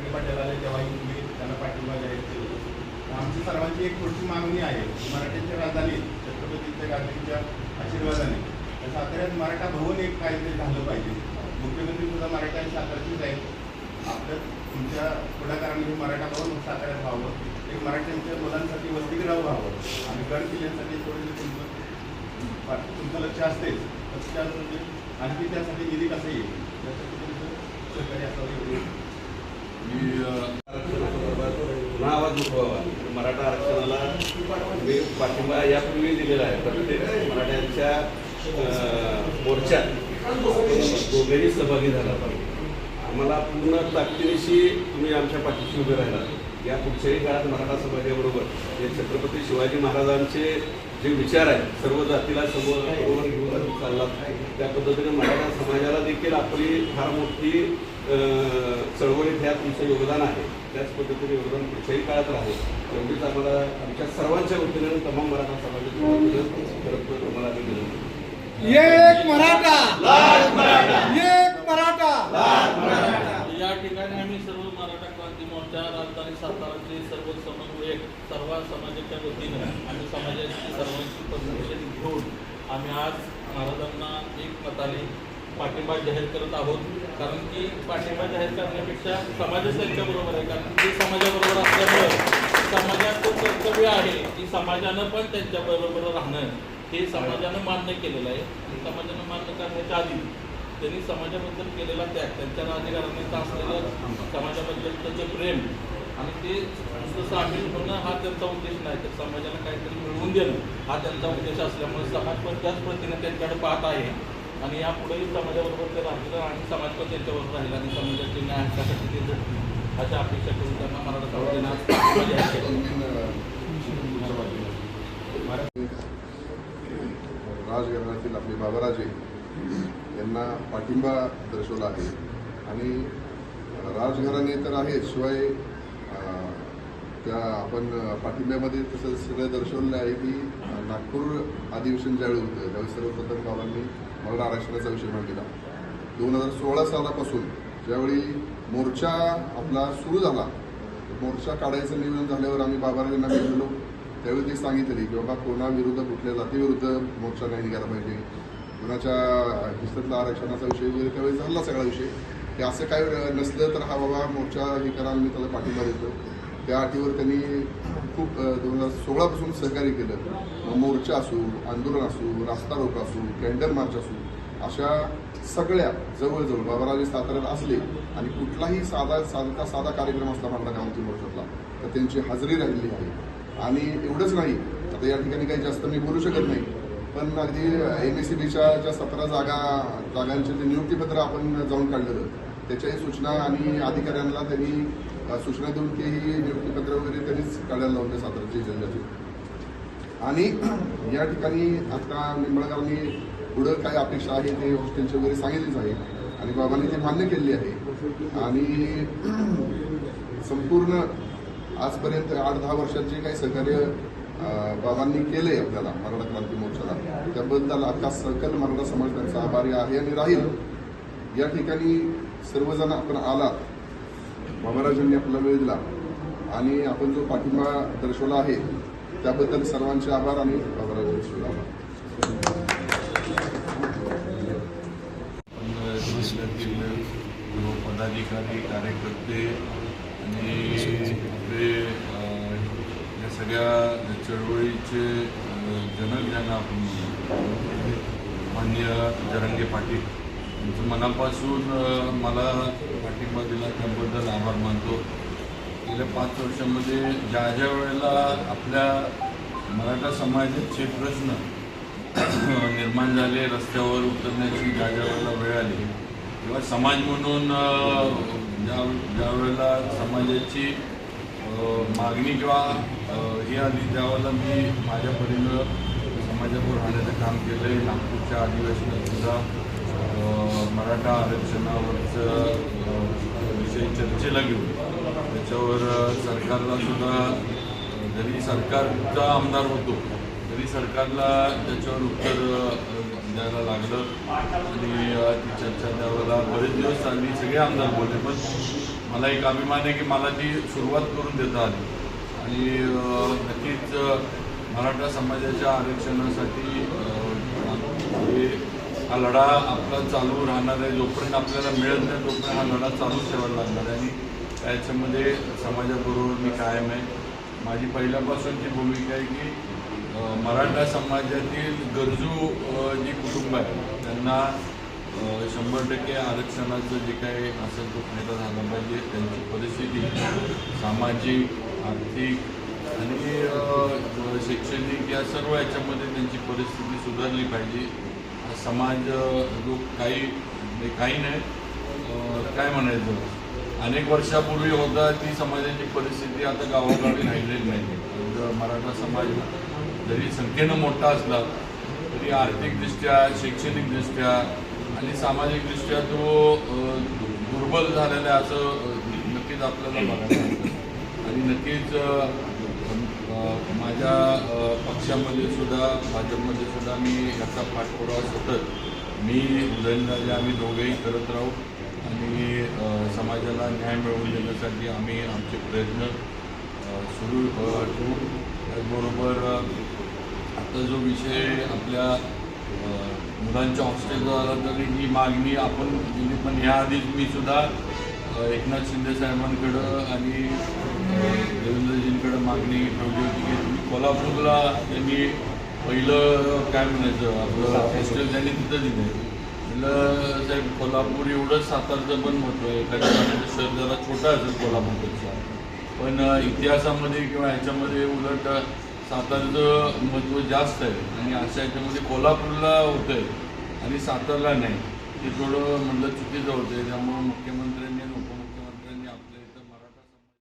सगळे पाटील आले तेव्हाही तुम्ही त्यांना पाठिंबा जाहीर केला. आमची सर्वांची एक पुढची मागणी आहे मराठ्यांच्या राजधानी छत्रपतींच्या गांधींच्या आशीर्वादाने. साताऱ्यात मराठा भवन एक काहीतरी झालं पाहिजे. मुख्यमंत्री सुद्धा मराठा आणि साताऱ्याचीच आहेत. आपल्या तुमच्या पुढाकाराने हे मराठा भवन साताऱ्यात व्हावं. एक मराठ्यांच्या मुलांसाठी वसतिगृह व्हावं. आणि गड किल्ल्यांसाठी थोडेसे तुमचं तुमचं लक्ष असतेच तर त्यासाठी आणखी त्यासाठी निधी कसं येईल? त्यासाठी तुमचं सहकार्य असावं की पुन्हा आवाज उठवावा मराठा आरक्षणाला मी पाठिंबा यापूर्वी दिलेला आहे प्रत्येक मराठ्यांच्या मोर्चात दोघेही सहभागी झाला पाहिजे आम्हाला पूर्ण ताकदीनिशी तुम्ही आमच्या पाठीशी उभे राहिला या पुढच्याही काळात मराठा समाजाबरोबर हे छत्रपती शिवाजी महाराजांचे जे विचार आहेत सर्व जातीला समोर बरोबर घेऊन चालला. त्या पद्धतीने मराठा समाजाला देखील आपली फार मोठी चळवळीत ह्या तुमचं योगदान आहे. त्याच पद्धतीने योगदान पुढच्याही काळात राहील. एवढीच आम्हाला आमच्या सर्वांच्या वतीने तमाम मराठा तर तुम्हाला आम्ही विनंती करतो. एक मराठा! एक मराठा! या ठिकाणी आम्ही सर्व मराठा क्रांती मोर्चा राजधानी साताराचे सर्व समन्वयक सर्व समाजाच्या वतीनं आम्ही समाजाची सर्वांची परमिशन घेऊन आम्ही आज महाराजांना एक मताने पाठिंबा जाहीर करत आहोत. कारण की पाठिंबा जाहीर करण्यापेक्षा समाजच त्यांच्याबरोबर आहे. कारण ते समाजाबरोबर असल्यामुळं समाजाचं कर्तव्य आहे की समाजानं पण त्यांच्याबरोबर राहणं हे समाजानं मान्य केलेलं आहे. समाजानं मान्य करण्याच्या आधी त्यांनी समाजाबद्दल केलेला त्याग त्यांच्या राजकारणाचं असलेलं समाजाबद्दलचं प्रेम आणि ते नुसतं सामील होणं हा त्यांचा उद्देश नाही. तर समाजाला काहीतरी मिळवून देणं हा त्यांचा उद्देश असल्यामुळे समाज पण त्याच पद्धतीने त्यांच्याकडे पाहत आहे. आणि यापुढेही समाजाबरोबर ते राहिलं आणि समाज पण त्यांच्याबरोबर राहील आणि समाजाचे न्याय हक्कासाठी ते अशा अपेक्षा करून त्यांना मराठा समाजाने राजघराण्यातील आपले बाबाराजे यांना पाठिंबा दर्शवला आहे. आणि राजघराणे तर आहे शिवाय त्या आपण पाठिंब्यामध्ये तसं सगळं दर्शवलेलं आहे की नागपूर अधिवेशन ज्यावेळी होतं. त्यावेळी सर्वप्रथम बाबांनी मराठा आरक्षणाचा विषय मांडलेला दोन हजार सोळा सालापासून ज्यावेळी मोर्चा आपला सुरू झाला मोर्चा काढायचं नियोजन झाल्यावर आम्ही बाबाराजांना भेटलो. त्यावेळी ते सांगितले की बाबा कोणाविरुद्ध कुठल्या जातीविरुद्ध मोर्चा नाही निघाला पाहिजे. कोणाच्या हिस्सातला आरक्षणाचा विषय वगैरे त्यावेळी झाला सगळा विषय. की असं काय नसलं तर हा बाबा मोर्चा हे करा मी त्याला पाठिंबा देतो. त्या अटीवर त्यांनी खूप दोन हजार सोळापासून सहकार्य केलं. मोर्चा असू आंदोलन असू रास्ता रोक असू कॅन्डल मार्च असू अशा सगळ्या जवळजवळ बाबाराजे साताऱ्यात असले आणि कुठलाही साधा साधा साधा कार्यक्रम असला म्हटला गावती मोर्चातला तर त्यांची हजेरी राहिलेली आहे. आणि एवढंच नाही आता या ठिकाणी काही जास्त मी बोलू शकत नाही पण अगदी एम एस सी बीच्या ज्या सतरा जागा जागांचे जे नियुक्तीपत्र आपण जाऊन काढलेलं त्याच्याही सूचना आणि अधिकाऱ्यांना त्यांनी सूचना देऊन ते ही नियुक्तीपत्र वगैरे त्यांनीच काढायला लावले साताराच्या जिल्ह्याचे आणि या ठिकाणी आता निंबाळकरांनी पुढं काय अपेक्षा आहे ते हॉस्टेलची वगैरे सांगितलीच आहे. आणि बाबांनी ते मान्य केलेली आहे. आणि संपूर्ण आजपर्यंत आठ दहा वर्षांचे काही सहकार्य बाबांनी केलंय आपल्याला मराठा क्रांती मोर्चाला त्याबद्दल आता सकल मराठा समाज त्यांचा आभारी आहे आणि राहील. या ठिकाणी सर्वजण आपण आलात. महाराजांनी आपला वेळ दिला आणि आपण जो पाठिंबा दर्शवला आहे त्याबद्दल सर्वांचे आभार आणि बाबाराजांचे आभार पदाधिकारी कार्यकर्ते आणि या सगळ्या चळवळीचे जनक ज्यांना आपण माननीय जरंगे पाटील तुमचं मनापासून मला पाठिंबा दिला त्याबद्दल आभार मानतो. गेल्या पाच वर्षामध्ये ज्या ज्या वेळेला आपल्या मराठा समाजाचे प्रश्न निर्माण झाले रस्त्यावर उतरण्याची ज्या ज्या वेळेला वेळ आली किंवा समाज म्हणून ज्या ज्या वेळेला समाजाची मागणी किंवा ही आली त्यावेळेला मी माझ्या परीनं समाजावर राहण्याचं काम केलं आहे नागपूरच्या अधिवेशनात सुद्धा मराठा आरक्षणावरचं विषयी विषय चर्चेला घेऊन. त्याच्यावर सरकारला सुद्धा जरी सरकारचा आमदार होतो तरी सरकारला त्याच्यावर उत्तर द्यायला लागलं. आणि ती चर्चा त्यावेळेला बरेच दिवस चालली सगळे आमदार बोलले. पण मला एक अभिमान आहे की मला ती सुरुवात करून देता आली. आणि नक्कीच मराठा समाजाच्या आरक्षणासाठी हा लढा आपला चालू राहणार आहे. जोपर्यंत आपल्याला मिळत नाही तोपर्यंत हा लढा चालू ठेवायला लागणार आहे. आणि त्याच्यामध्ये समाजाबरोबर मी कायम आहे. माझी पहिल्यापासूनची भूमिका आहे की मराठा समाजातील गरजू जी कुटुंब आहे त्यांना शंभर टक्के आरक्षणाचं जे काही असेल तो फायदा झाला पाहिजे. त्यांची परिस्थिती सामाजिक आर्थिक आणि शैक्षणिक या सर्व याच्यामध्ये त्यांची परिस्थिती सुधारली पाहिजे. समाज जो काही म्हणजे काही नाही. काय म्हणायचं? अनेक वर्षापूर्वी होता ती समाजाची परिस्थिती आता गावोगावी राहिलेली नाही मराठा समाज जरी संख्येनं मोठा असला तरी आर्थिकदृष्ट्या शैक्षणिकदृष्ट्या आणि सामाजिकदृष्ट्या तो दुर्बल झालेला आहे असं नक्कीच आपल्याला बघायला आणि नक्कीच माझ्या पक्षामध्ये सुद्धा भाजपमध्ये सुद्धा मी याचा पाठपुरावा सतत मी उदयनराजे आम्ही दोघेही करत राहू आणि समाजाला न्याय मिळवून देण्यासाठी आम्ही आमचे प्रयत्न सुरू ठेवू. त्याचबरोबर आता जो विषय आपल्या मुलांच्या हॉस्टेलचा आला तरी ही मागणी आपण दिली पण ह्याआधीच मी सुद्धा एकनाथ शिंदे साहेबांकडं आणि देवेंद्रजींकडे मागणी ठेवली होती की तुम्ही कोल्हापूरला त्यांनी पहिलं काय म्हणायचं आपलं हॉस्टेल त्यांनी तिथं दिलं म्हटलं साहेब कोल्हापूर एवढंच सातारचं पण महत्त्व आहे एखाद्या ठिकाणी शहर जरा छोटा असेल कोल्हापूरपेक्षा. पण इतिहासामध्ये किंवा ह्याच्यामध्ये उलट सातारचं महत्त्व जास्त आहे आणि अशा ह्याच्यामध्ये कोल्हापूरला होतं आहे आणि सातारला नाही. ते थोडं म्हणलं चुकीचं होतं त्यामुळं मुख्यमंत्र्यांनी